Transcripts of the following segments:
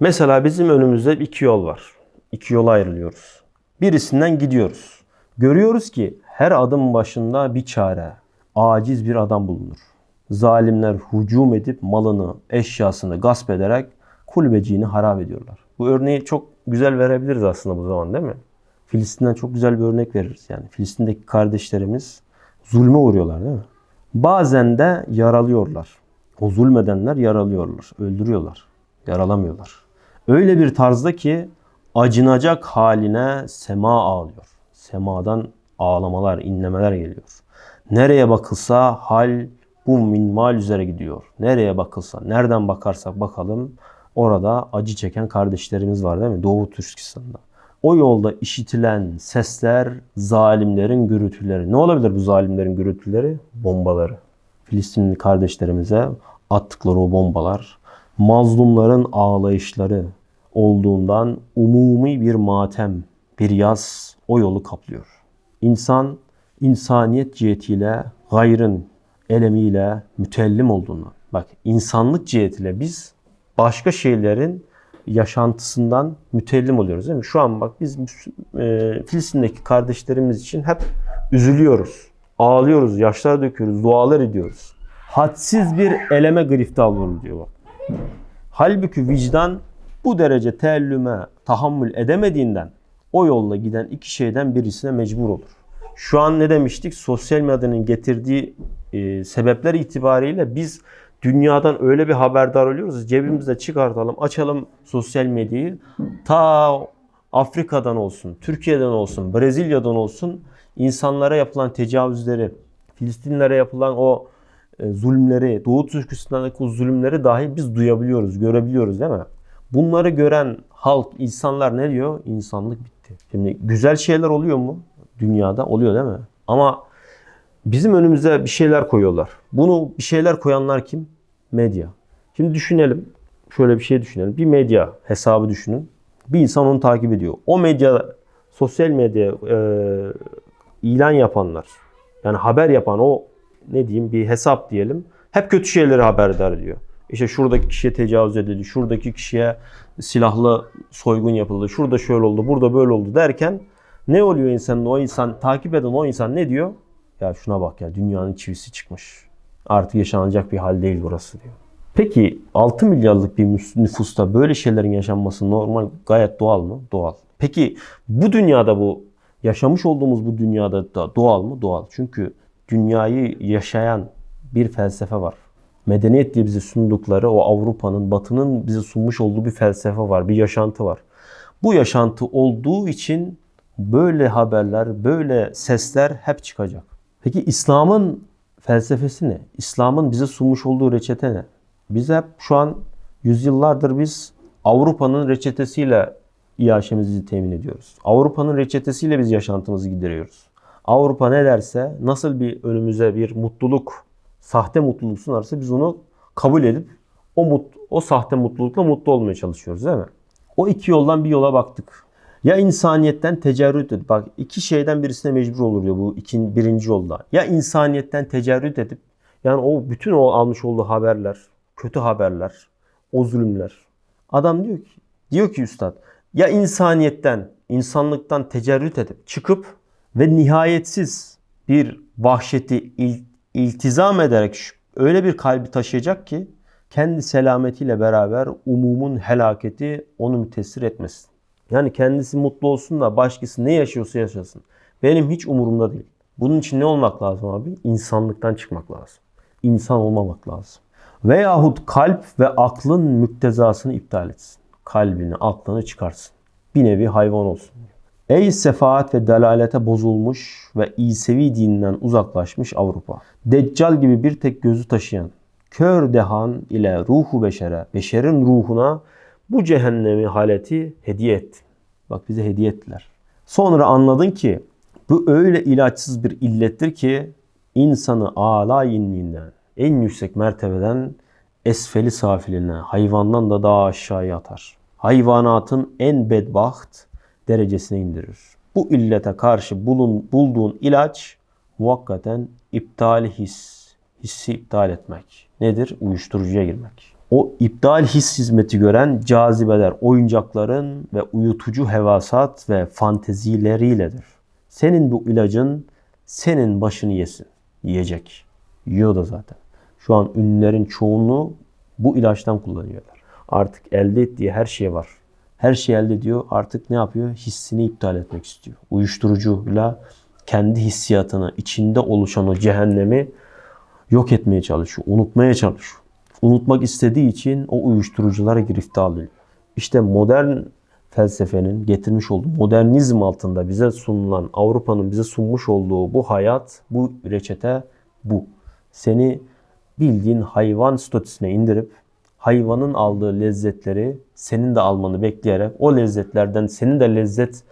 Mesela bizim önümüzde iki yol var. İki yola ayrılıyoruz. Birisinden gidiyoruz. Görüyoruz ki her adım başında bir çare, aciz bir adam bulunur. Zalimler hücum edip malını, eşyasını gasp ederek kulübeciğini harap ediyorlar. Bu örneği çok güzel verebiliriz aslında bu zaman değil mi? Filistin'den çok güzel bir örnek veririz yani. Filistin'deki kardeşlerimiz zulme uğruyorlar değil mi? Bazen de yaralıyorlar. O zulmedenler yaralıyorlar, öldürüyorlar, yaralamıyorlar. Öyle bir tarzda ki acınacak haline sema ağlıyor. Semadan ağlamalar, inlemeler geliyor. Nereye bakılsa hal bu minval üzere gidiyor. Nereye bakılsa, nereden bakarsak bakalım orada acı çeken kardeşlerimiz var değil mi? Doğu Türkistan'da. O yolda işitilen sesler zalimlerin gürültüleri. Ne olabilir bu zalimlerin gürültüleri? Bombaları. Filistinli kardeşlerimize attıkları o bombalar, mazlumların ağlayışları olduğundan umumi bir matem, bir yaz o yolu kaplıyor. İnsan insaniyet cihetiyle gayrın elemiyle mütellim olduğundan. Bak insanlık cihetiyle biz başka şeylerin yaşantısından mütellim oluyoruz değil mi? Şu an bak biz e, Filistin'deki kardeşlerimiz için hep üzülüyoruz. Ağlıyoruz, yaşlar döküyoruz, dualar ediyoruz. Hadsiz bir eleme grifte alıyorum diyor bak. Halbuki vicdan bu derece teellüme tahammül edemediğinden o yolla giden iki şeyden birisine mecbur olur. Şu an ne demiştik? Sosyal medyanın getirdiği e, sebepler itibariyle biz dünyadan öyle bir haberdar oluyoruz. Cebimizde çıkartalım, açalım sosyal medyayı. Ta Afrika'dan olsun, Türkiye'den olsun, Brezilya'dan olsun insanlara yapılan tecavüzleri, Filistinlere yapılan o e, zulümleri, Doğu Türkistan'daki o zulümleri dahi biz duyabiliyoruz, görebiliyoruz değil mi? Bunları gören halk, insanlar ne diyor? İnsanlık bitti. Şimdi güzel şeyler oluyor mu? Dünyada oluyor değil mi? Ama bizim önümüze bir şeyler koyuyorlar. Bunu bir şeyler koyanlar kim? Medya. Şimdi düşünelim. Şöyle bir şey düşünelim. Bir medya hesabı düşünün. Bir insan onu takip ediyor. O medya, sosyal medya e, ilan yapanlar, yani haber yapan o ne diyeyim bir hesap diyelim. Hep kötü şeyleri haberdar ediyor. İşte şuradaki kişiye tecavüz edildi, şuradaki kişiye silahlı soygun yapıldı, şurada şöyle oldu, burada böyle oldu derken ne oluyor insanın o insan takip eden o insan ne diyor? Ya şuna bak ya dünyanın çivisi çıkmış. Artık yaşanacak bir hal değil burası diyor. Peki 6 milyarlık bir nüfusta böyle şeylerin yaşanması normal, gayet doğal mı? Doğal. Peki bu dünyada bu yaşamış olduğumuz bu dünyada da doğal mı? Doğal. Çünkü dünyayı yaşayan bir felsefe var. Medeniyet diye bize sundukları o Avrupa'nın, Batı'nın bize sunmuş olduğu bir felsefe var, bir yaşantı var. Bu yaşantı olduğu için böyle haberler, böyle sesler hep çıkacak. Peki İslam'ın felsefesi ne? İslam'ın bize sunmuş olduğu reçete ne? Biz hep şu an yüzyıllardır biz Avrupa'nın reçetesiyle iaşemizi temin ediyoruz. Avrupa'nın reçetesiyle biz yaşantımızı gideriyoruz. Avrupa ne derse, nasıl bir önümüze bir mutluluk, sahte mutluluk sunarsa biz onu kabul edip o mut, o sahte mutlulukla mutlu olmaya çalışıyoruz değil mi? O iki yoldan bir yola baktık. Ya insaniyetten tecerrüt edip, bak iki şeyden birisine mecbur olur diyor bu ikinci, birinci yolda. Ya insaniyetten tecerrüt edip, yani o bütün o almış olduğu haberler, kötü haberler, o zulümler. Adam diyor ki, diyor ki üstad, ya insaniyetten, insanlıktan tecerrüt edip çıkıp ve nihayetsiz bir vahşeti il, iltizam ederek öyle bir kalbi taşıyacak ki kendi selametiyle beraber umumun helaketi onu mütesir etmesin. Yani kendisi mutlu olsun da başkası ne yaşıyorsa yaşasın. Benim hiç umurumda değil. Bunun için ne olmak lazım abi? İnsanlıktan çıkmak lazım. İnsan olmamak lazım. Veyahut kalp ve aklın müktezasını iptal etsin. Kalbini, aklını çıkarsın. Bir nevi hayvan olsun. Ey sefaat ve delalete bozulmuş ve İsevi dininden uzaklaşmış Avrupa. Deccal gibi bir tek gözü taşıyan, kör dehan ile ruhu beşere, beşerin ruhuna bu cehennemi haleti hediye ettin. Bak bize hediye ettiler. Sonra anladın ki bu öyle ilaçsız bir illettir ki insanı ala inliğinden, en yüksek mertebeden esfeli safiline, hayvandan da daha aşağıya atar. Hayvanatın en bedbaht derecesine indirir. Bu illete karşı bulun, bulduğun ilaç muvakkaten iptali his, hissi iptal etmek. Nedir? Uyuşturucuya girmek. O iptal his hizmeti gören cazibeler oyuncakların ve uyutucu hevasat ve fantezileriyledir. Senin bu ilacın senin başını yesin. Yiyecek. Yiyor da zaten. Şu an ünlülerin çoğunluğu bu ilaçtan kullanıyorlar. Artık elde ettiği her şey var. Her şey elde ediyor. Artık ne yapıyor? Hissini iptal etmek istiyor. Uyuşturucuyla kendi hissiyatını, içinde oluşan o cehennemi yok etmeye çalışıyor. Unutmaya çalışıyor. Unutmak istediği için o uyuşturuculara girifte alıyor. İşte modern felsefenin getirmiş olduğu modernizm altında bize sunulan Avrupa'nın bize sunmuş olduğu bu hayat, bu reçete bu. Seni bildiğin hayvan statüsüne indirip hayvanın aldığı lezzetleri senin de almanı bekleyerek o lezzetlerden senin de lezzet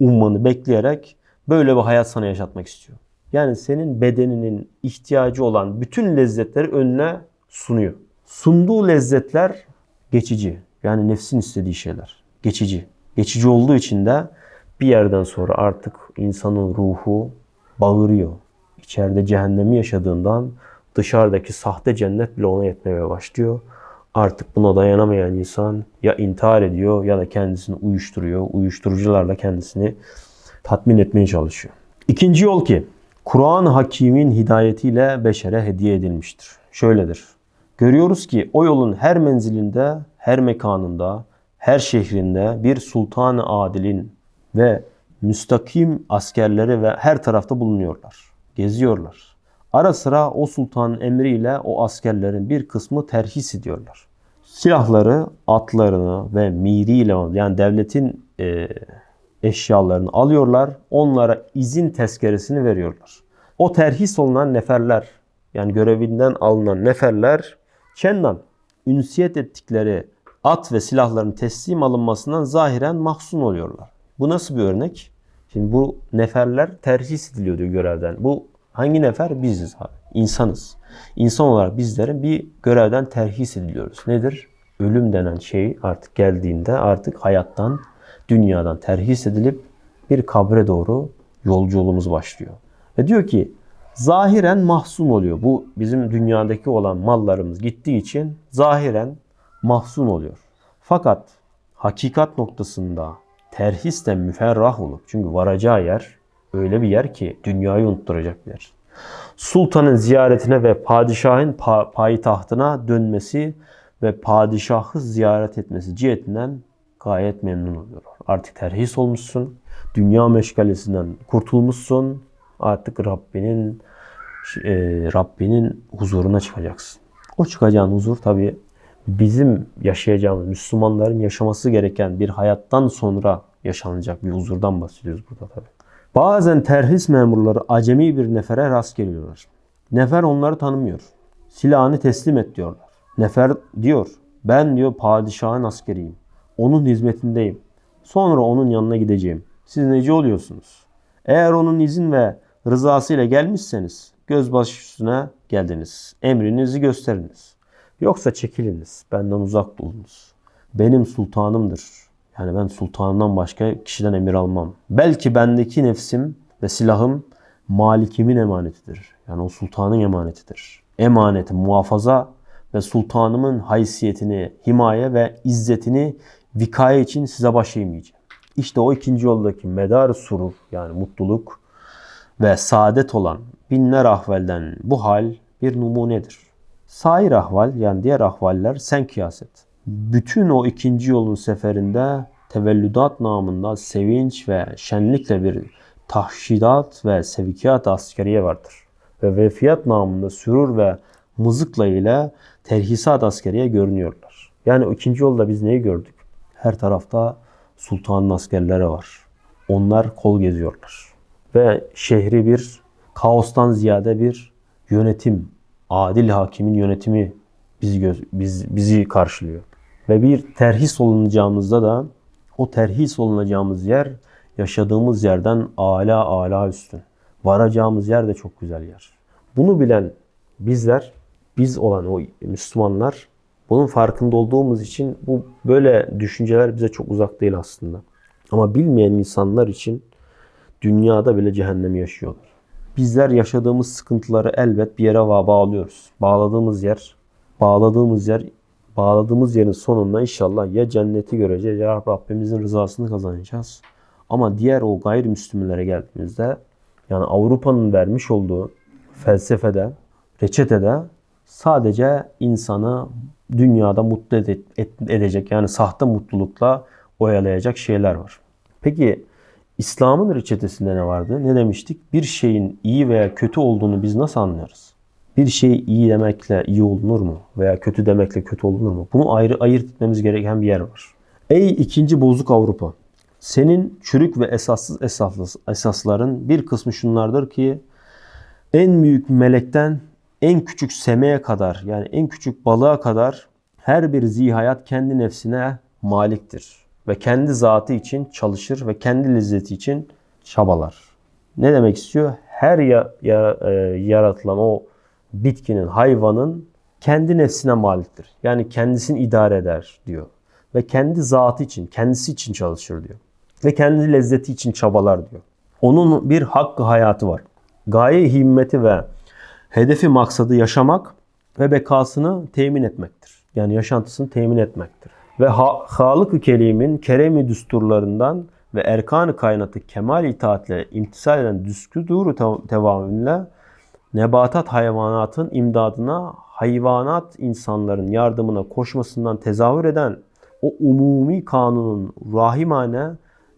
ummanı bekleyerek böyle bir hayat sana yaşatmak istiyor. Yani senin bedeninin ihtiyacı olan bütün lezzetleri önüne sunuyor. Sunduğu lezzetler geçici. Yani nefsin istediği şeyler. Geçici. Geçici olduğu için de bir yerden sonra artık insanın ruhu bağırıyor. İçeride cehennemi yaşadığından dışarıdaki sahte cennet bile ona yetmeye başlıyor. Artık buna dayanamayan insan ya intihar ediyor ya da kendisini uyuşturuyor. Uyuşturucularla kendisini tatmin etmeye çalışıyor. İkinci yol ki Kur'an-ı Hakim'in hidayetiyle beşere hediye edilmiştir. Şöyledir. Görüyoruz ki o yolun her menzilinde, her mekanında, her şehrinde bir sultan-ı adilin ve müstakim askerleri ve her tarafta bulunuyorlar. Geziyorlar. Ara sıra o sultanın emriyle o askerlerin bir kısmı terhis ediyorlar. Silahları, atlarını ve miriyle yani devletin e, eşyalarını alıyorlar. Onlara izin tezkeresini veriyorlar. O terhis olunan neferler yani görevinden alınan neferler Çendan ünsiyet ettikleri at ve silahların teslim alınmasından zahiren mahzun oluyorlar. Bu nasıl bir örnek? Şimdi bu neferler terhis ediliyor diyor görevden. Bu hangi nefer? Biziz abi. İnsanız. İnsan olarak bizlerin bir görevden terhis ediliyoruz. Nedir? Ölüm denen şey artık geldiğinde artık hayattan, dünyadan terhis edilip bir kabre doğru yolculuğumuz başlıyor. Ve diyor ki zahiren mahzun oluyor. Bu bizim dünyadaki olan mallarımız gittiği için zahiren mahzun oluyor. Fakat hakikat noktasında terhisten müferrah olup çünkü varacağı yer öyle bir yer ki dünyayı unutturacak bir yer. Sultanın ziyaretine ve padişahın pa- payitahtına dönmesi ve padişahı ziyaret etmesi cihetinden gayet memnun oluyor. Artık terhis olmuşsun. Dünya meşgalesinden kurtulmuşsun. Artık Rabbinin e, Rabbinin huzuruna çıkacaksın. O çıkacağın huzur tabi bizim yaşayacağımız, Müslümanların yaşaması gereken bir hayattan sonra yaşanacak bir huzurdan bahsediyoruz burada tabi. Bazen terhis memurları acemi bir nefere rast geliyorlar. Nefer onları tanımıyor. Silahını teslim et diyorlar. Nefer diyor, ben diyor padişahın askeriyim. Onun hizmetindeyim. Sonra onun yanına gideceğim. Siz neci oluyorsunuz? Eğer onun izin ve rızasıyla gelmişseniz göz baş üstüne geldiniz. Emrinizi gösteriniz. Yoksa çekiliniz. Benden uzak durunuz. Benim sultanımdır. Yani ben sultanımdan başka kişiden emir almam. Belki bendeki nefsim ve silahım malikimin emanetidir. Yani o sultanın emanetidir. Emaneti muhafaza ve sultanımın haysiyetini, himaye ve izzetini vikaye için size baş. İşte o ikinci yoldaki medar surur yani mutluluk ve saadet olan binler ahvalden bu hal bir numunedir. Sair ahval yani diğer ahvaller sen kıyas et. Bütün o ikinci yolun seferinde tevellüdat namında sevinç ve şenlikle bir tahşidat ve sevkiyat askeriye vardır. Ve vefiyat namında sürur ve mızıkla ile terhisat askeriye görünüyorlar. Yani ikinci yolda biz neyi gördük? Her tarafta sultanın askerleri var. Onlar kol geziyorlar. Ve şehri bir kaostan ziyade bir yönetim, adil hakimin yönetimi bizi göz, biz, bizi karşılıyor. Ve bir terhis olunacağımızda da o terhis olunacağımız yer yaşadığımız yerden ala ala üstün. Varacağımız yer de çok güzel yer. Bunu bilen bizler, biz olan o Müslümanlar bunun farkında olduğumuz için bu böyle düşünceler bize çok uzak değil aslında. Ama bilmeyen insanlar için dünyada bile cehennemi yaşıyorlar. Bizler yaşadığımız sıkıntıları elbet bir yere bağlıyoruz. Bağladığımız yer, bağladığımız yer bağladığımız yerin sonunda inşallah ya cenneti göreceğiz ya Rabbimizin rızasını kazanacağız. Ama diğer o gayrimüslimlere geldiğimizde yani Avrupa'nın vermiş olduğu felsefede, reçetede sadece insanı dünyada mutlu ede- edecek yani sahte mutlulukla oyalayacak şeyler var. Peki İslam'ın reçetesinde ne vardı? Ne demiştik? Bir şeyin iyi veya kötü olduğunu biz nasıl anlarız? Bir şey iyi demekle iyi olunur mu? Veya kötü demekle kötü olunur mu? Bunu ayrı ayırt etmemiz gereken bir yer var. Ey ikinci bozuk Avrupa! Senin çürük ve esassız esaslı, esasların bir kısmı şunlardır ki en büyük melekten en küçük semeye kadar yani en küçük balığa kadar her bir zihayat kendi nefsine maliktir. Ve kendi zatı için çalışır ve kendi lezzeti için çabalar. Ne demek istiyor? Her ya, ya- e, yaratılan o bitkinin, hayvanın kendi nefsine maliktir. Yani kendisini idare eder diyor. Ve kendi zatı için, kendisi için çalışır diyor. Ve kendi lezzeti için çabalar diyor. Onun bir hakkı hayatı var. Gaye himmeti ve hedefi maksadı yaşamak ve bekasını temin etmektir. Yani yaşantısını temin etmektir. Ve ha- Halık-ı Kerim'in keremi düsturlarından ve erkan-ı kainatı kemal itaatle imtisal eden düsturu te- tevamünle nebatat hayvanatın imdadına, hayvanat insanların yardımına koşmasından tezahür eden o umumi kanunun rahimane,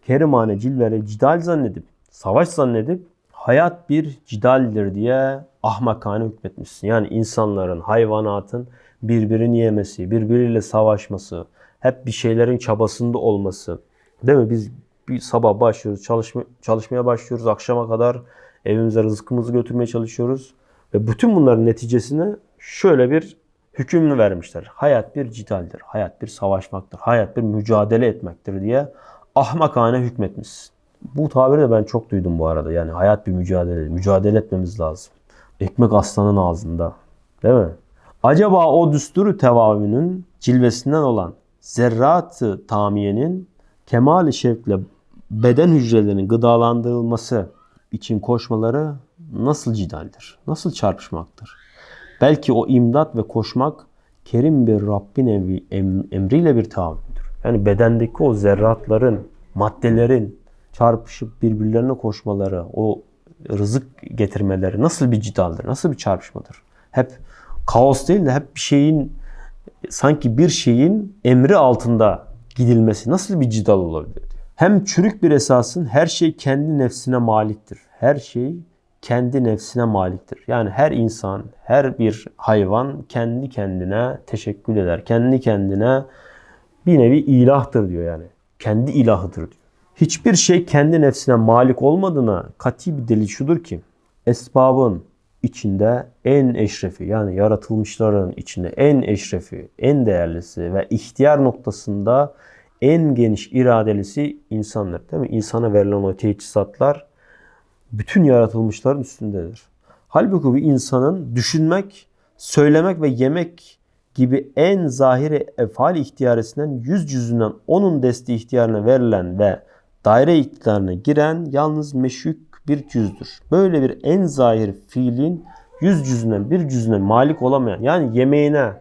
kerimane cilvere cidal zannedip, savaş zannedip hayat bir cidaldir diye ahmakane hükmetmişsin. Yani insanların, hayvanatın birbirini yemesi, birbiriyle savaşması, hep bir şeylerin çabasında olması. Değil mi? Biz bir sabah başlıyoruz, çalışma, çalışmaya başlıyoruz. Akşama kadar evimize rızkımızı götürmeye çalışıyoruz. Ve bütün bunların neticesine şöyle bir hüküm vermişler. Hayat bir cidaldir, hayat bir savaşmaktır, hayat bir mücadele etmektir diye ahmakane hükmetmişsin. Bu tabiri de ben çok duydum bu arada. Yani hayat bir mücadele, mücadele etmemiz lazım. Ekmek aslanın ağzında. Değil mi? Acaba o düsturu tevavünün cilvesinden olan zerrat-ı tamiyenin kemal-i şevkle beden hücrelerinin gıdalandırılması için koşmaları nasıl cidaldir? Nasıl çarpışmaktır? Belki o imdat ve koşmak kerim bir Rabbin emriyle bir tahammüldür. Yani bedendeki o zerratların, maddelerin çarpışıp birbirlerine koşmaları, o rızık getirmeleri nasıl bir cidaldir? Nasıl bir çarpışmadır? Hep kaos değil de hep bir şeyin sanki bir şeyin emri altında gidilmesi nasıl bir cidal olabilir? Hem çürük bir esasın her şey kendi nefsine maliktir. Her şey kendi nefsine maliktir. Yani her insan, her bir hayvan kendi kendine teşekkül eder. Kendi kendine bir nevi ilahtır diyor yani. Kendi ilahıdır diyor. Hiçbir şey kendi nefsine malik olmadığına kati bir delil şudur ki esbabın içinde en eşrefi yani yaratılmışların içinde en eşrefi, en değerlisi ve ihtiyar noktasında en geniş iradelisi insanlar. Değil mi? İnsana verilen o teçhizatlar bütün yaratılmışların üstündedir. Halbuki bir insanın düşünmek, söylemek ve yemek gibi en zahiri efal ihtiyaresinden yüz cüzünden onun desteği ihtiyarına verilen ve daire iktidarına giren yalnız meşhuk bir cüzdür. Böyle bir en zahir fiilin yüz cüzünden bir cüzüne malik olamayan yani yemeğine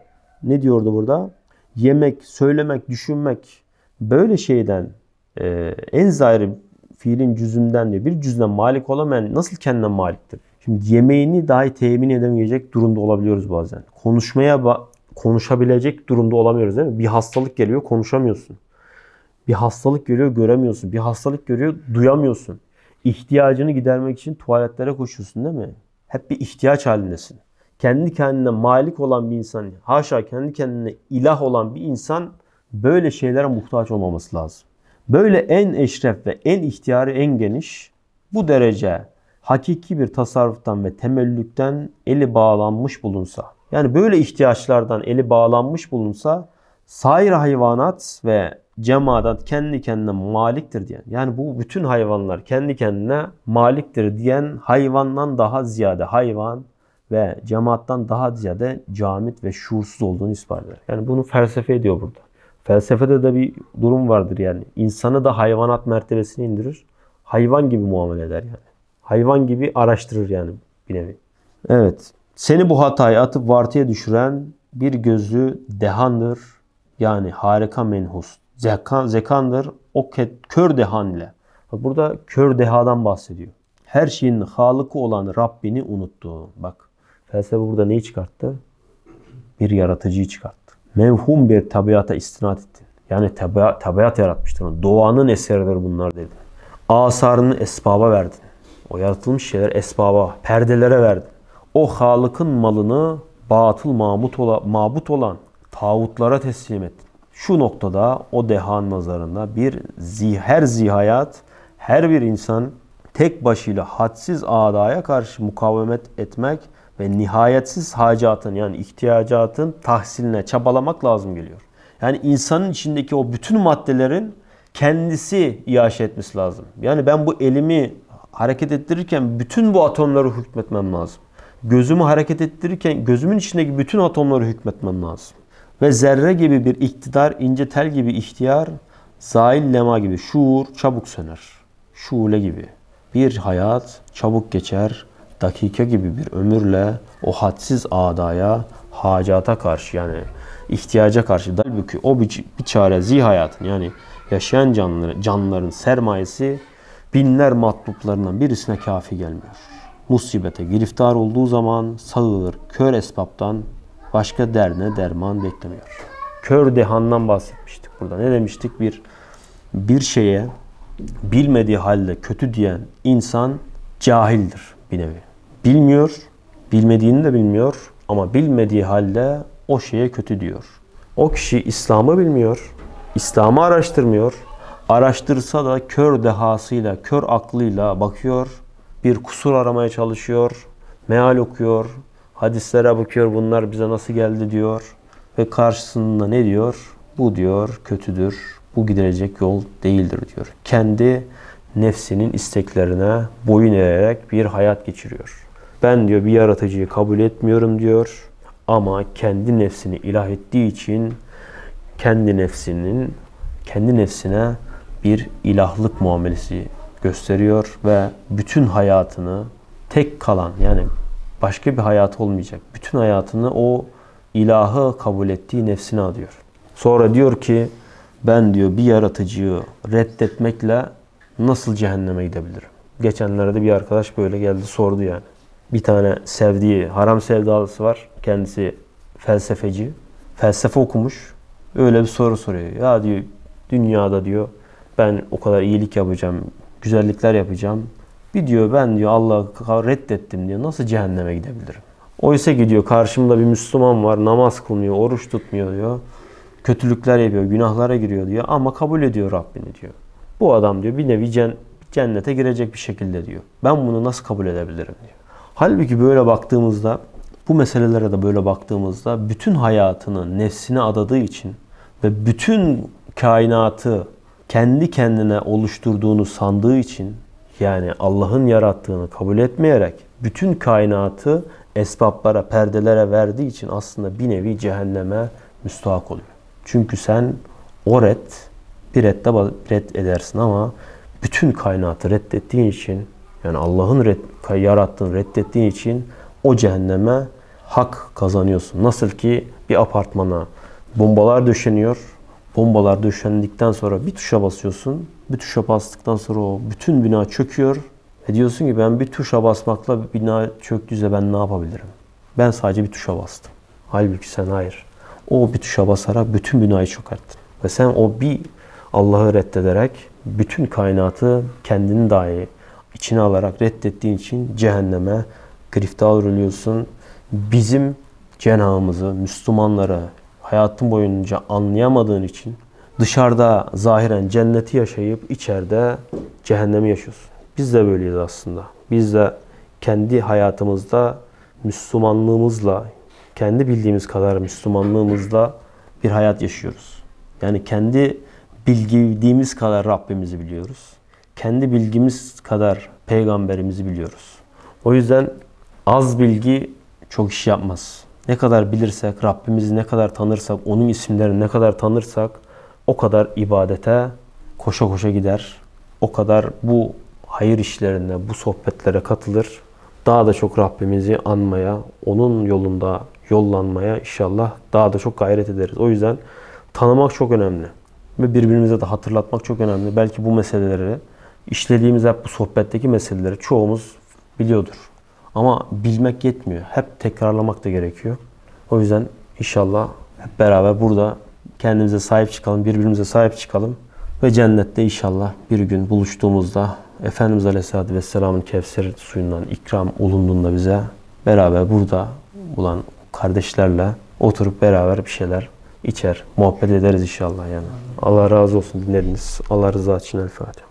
ne diyordu burada? Yemek, söylemek, düşünmek böyle şeyden e, en zahir fiilin cüzünden diyor. Bir cüzüne malik olamayan nasıl kendine maliktir? Şimdi yemeğini dahi temin edemeyecek durumda olabiliyoruz bazen. Konuşmaya konuşabilecek durumda olamıyoruz değil mi? Bir hastalık geliyor konuşamıyorsun. Bir hastalık görüyor göremiyorsun. Bir hastalık görüyor duyamıyorsun. İhtiyacını gidermek için tuvaletlere koşuyorsun değil mi? Hep bir ihtiyaç halindesin. Kendi kendine malik olan bir insan, haşa kendi kendine ilah olan bir insan böyle şeylere muhtaç olmaması lazım. Böyle en eşref ve en ihtiyarı en geniş bu derece hakiki bir tasarruftan ve temellükten eli bağlanmış bulunsa. Yani böyle ihtiyaçlardan eli bağlanmış bulunsa sair hayvanat ve cemaat kendi kendine maliktir diyen. Yani bu bütün hayvanlar kendi kendine maliktir diyen hayvandan daha ziyade hayvan ve cemaattan daha ziyade camit ve şuursuz olduğunu ispat eder. Yani bunu felsefe ediyor burada. Felsefede de bir durum vardır yani. İnsanı da hayvanat mertebesine indirir. Hayvan gibi muamele eder yani. Hayvan gibi araştırır yani bir nevi. Evet. Seni bu hataya atıp vartıya düşüren bir gözü dehandır. Yani harika menhus. Zekan, zekandır. O kör dehan ile. Bak burada kör dehadan bahsediyor. Her şeyin halıkı olan Rabbini unuttu. Bak felsefe burada neyi çıkarttı? Bir yaratıcıyı çıkarttı. Mevhum bir tabiata istinad etti. Yani tabi- tabiat yaratmıştır. onu. Doğanın eseridir bunlar dedi. Asarını esbaba verdin. O yaratılmış şeyler esbaba, perdelere verdin. O Halık'ın malını batıl mamut ola, mabut olan tağutlara teslim ettin. Şu noktada o dehan nazarında bir her zihayat, her bir insan tek başıyla hadsiz adaya karşı mukavemet etmek ve nihayetsiz hacatın yani ihtiyacatın tahsiline çabalamak lazım geliyor. Yani insanın içindeki o bütün maddelerin kendisi iaşe etmesi lazım. Yani ben bu elimi hareket ettirirken bütün bu atomları hükmetmem lazım. Gözümü hareket ettirirken gözümün içindeki bütün atomları hükmetmem lazım. Ve zerre gibi bir iktidar, ince tel gibi ihtiyar, zail lema gibi şuur çabuk söner. Şule gibi. Bir hayat çabuk geçer, dakika gibi bir ömürle o hadsiz adaya, hacata karşı yani ihtiyaca karşı halbuki o bir, bir çare zi hayatın yani yaşayan canlıların, canlıların sermayesi binler matluplarından birisine kafi gelmiyor. Musibete giriftar olduğu zaman sağır, kör esbaptan başka derne derman beklemiyor. Kör dehandan bahsetmiştik burada. Ne demiştik? Bir bir şeye bilmediği halde kötü diyen insan cahildir bir nevi. Bilmiyor, bilmediğini de bilmiyor ama bilmediği halde o şeye kötü diyor. O kişi İslam'ı bilmiyor, İslam'ı araştırmıyor. Araştırsa da kör dehasıyla, kör aklıyla bakıyor, bir kusur aramaya çalışıyor, meal okuyor, hadislere bakıyor bunlar bize nasıl geldi diyor ve karşısında ne diyor? Bu diyor kötüdür, bu gidilecek yol değildir diyor. Kendi nefsinin isteklerine boyun eğerek bir hayat geçiriyor. Ben diyor bir yaratıcıyı kabul etmiyorum diyor ama kendi nefsini ilah ettiği için kendi nefsinin kendi nefsine bir ilahlık muamelesi gösteriyor ve bütün hayatını tek kalan yani başka bir hayat olmayacak. Bütün hayatını o ilahı kabul ettiği nefsine adıyor. Sonra diyor ki ben diyor bir yaratıcıyı reddetmekle nasıl cehenneme gidebilirim? Geçenlerde bir arkadaş böyle geldi sordu yani. Bir tane sevdiği haram sevdalısı var. Kendisi felsefeci. Felsefe okumuş. Öyle bir soru soruyor. Ya diyor dünyada diyor ben o kadar iyilik yapacağım, güzellikler yapacağım. Bir diyor ben diyor Allah'ı reddettim diyor. Nasıl cehenneme gidebilirim? Oysa ki diyor karşımda bir Müslüman var. Namaz kılmıyor, oruç tutmuyor diyor. Kötülükler yapıyor, günahlara giriyor diyor. Ama kabul ediyor Rabbini diyor. Bu adam diyor bir nevi cen- cennete girecek bir şekilde diyor. Ben bunu nasıl kabul edebilirim diyor. Halbuki böyle baktığımızda bu meselelere de böyle baktığımızda bütün hayatını nefsine adadığı için ve bütün kainatı kendi kendine oluşturduğunu sandığı için yani Allah'ın yarattığını kabul etmeyerek bütün kainatı esbablara, perdelere verdiği için aslında bir nevi cehenneme müstahak oluyor. Çünkü sen o red, bir redde red edersin ama bütün kainatı reddettiğin için yani Allah'ın red, yarattığını reddettiğin için o cehenneme hak kazanıyorsun. Nasıl ki bir apartmana bombalar döşeniyor. Bombalar döşendikten sonra bir tuşa basıyorsun. Bir tuşa bastıktan sonra o bütün bina çöküyor. Ve diyorsun ki ben bir tuşa basmakla bina çöktüyse ben ne yapabilirim? Ben sadece bir tuşa bastım. Halbuki sen hayır. O bir tuşa basarak bütün binayı çökerttin. Ve sen o bir Allah'ı reddederek bütün kainatı kendini dahi içine alarak reddettiğin için cehenneme grifte oluyorsun. Bizim cenahımızı, Müslümanları hayatın boyunca anlayamadığın için dışarıda zahiren cenneti yaşayıp içeride cehennemi yaşıyorsun. Biz de böyleyiz aslında. Biz de kendi hayatımızda Müslümanlığımızla, kendi bildiğimiz kadar Müslümanlığımızla bir hayat yaşıyoruz. Yani kendi bildiğimiz kadar Rabbimizi biliyoruz. Kendi bilgimiz kadar peygamberimizi biliyoruz. O yüzden az bilgi çok iş yapmaz. Ne kadar bilirsek, Rabbimizi ne kadar tanırsak, onun isimlerini ne kadar tanırsak o kadar ibadete koşa koşa gider. O kadar bu hayır işlerine, bu sohbetlere katılır. Daha da çok Rabbimizi anmaya, onun yolunda yollanmaya inşallah daha da çok gayret ederiz. O yüzden tanımak çok önemli. Ve birbirimize de hatırlatmak çok önemli. Belki bu meseleleri, işlediğimiz hep bu sohbetteki meseleleri çoğumuz biliyordur. Ama bilmek yetmiyor. Hep tekrarlamak da gerekiyor. O yüzden inşallah hep beraber burada kendimize sahip çıkalım, birbirimize sahip çıkalım. Ve cennette inşallah bir gün buluştuğumuzda Efendimiz Aleyhisselatü Vesselam'ın Kevser suyundan ikram olunduğunda bize beraber burada bulan kardeşlerle oturup beraber bir şeyler içer, muhabbet ederiz inşallah yani. Allah razı olsun dinlediniz. Allah rızası için El Fatiha.